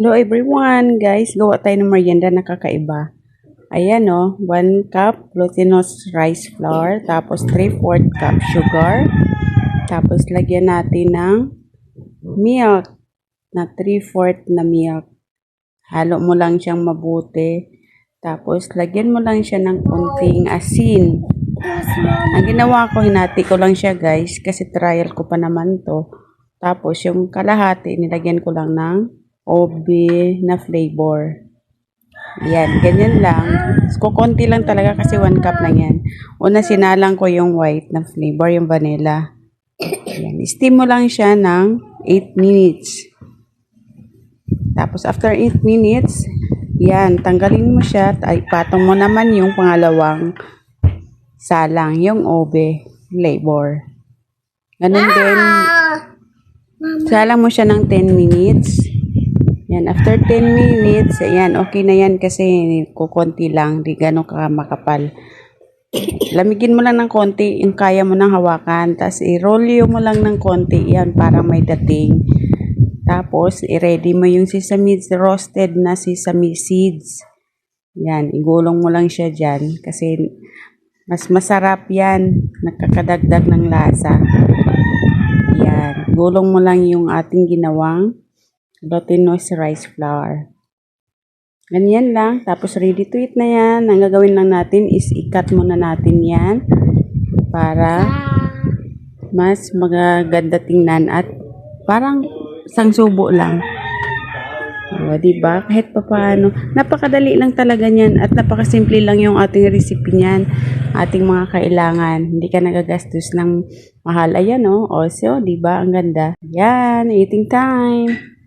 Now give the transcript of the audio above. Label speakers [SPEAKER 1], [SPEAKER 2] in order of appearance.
[SPEAKER 1] Hello everyone, guys. Gawa tayo ng merienda na kakaiba. Ayan o, 1 cup glutinous rice flour, tapos 3-4 cup sugar, tapos lagyan natin ng milk na 3-4 na milk. Halo mo lang siyang mabuti. Tapos lagyan mo lang siya ng konting asin. Ang ginawa ko, hinati ko lang siya guys, kasi trial ko pa naman to. Tapos yung kalahati, nilagyan ko lang ng OB na flavor. Yan, ganyan lang. Kukunti lang talaga kasi 1 cup lang yan. Una, sinalang ko yung white na flavor, yung vanilla. Yan, steam mo lang siya ng 8 minutes. Tapos after 8 minutes, yan, tanggalin mo siya, ay patong mo naman yung pangalawang salang, yung obe flavor. Ganun din, salang mo siya ng 10 minutes. Yan, after 10 minutes, ayan, okay na yan kasi kukunti lang, di gano'n ka makapal. Lamigin mo lang ng konti, yung kaya mo nang hawakan. Tapos, i-roll mo lang ng konti, yan, para may dating. Tapos, i-ready mo yung sesame roasted na sesame seeds. Yan, igulong mo lang siya dyan. Kasi, mas masarap yan. Nakakadagdag ng lasa. Yan, gulong mo lang yung ating ginawang glutinous rice flour. Ganyan lang. Tapos ready to eat na yan. Ang gagawin lang natin is i-cut muna natin yan para mas magaganda tingnan at parang isang subo lang. O, diba? Kahit pa paano. Napakadali lang talaga niyan at napakasimple lang yung ating recipe niyan. Ating mga kailangan. Hindi ka nagagastos ng mahal. Ayan o. Oh. O, so, diba? Ang ganda. Yan. Eating time.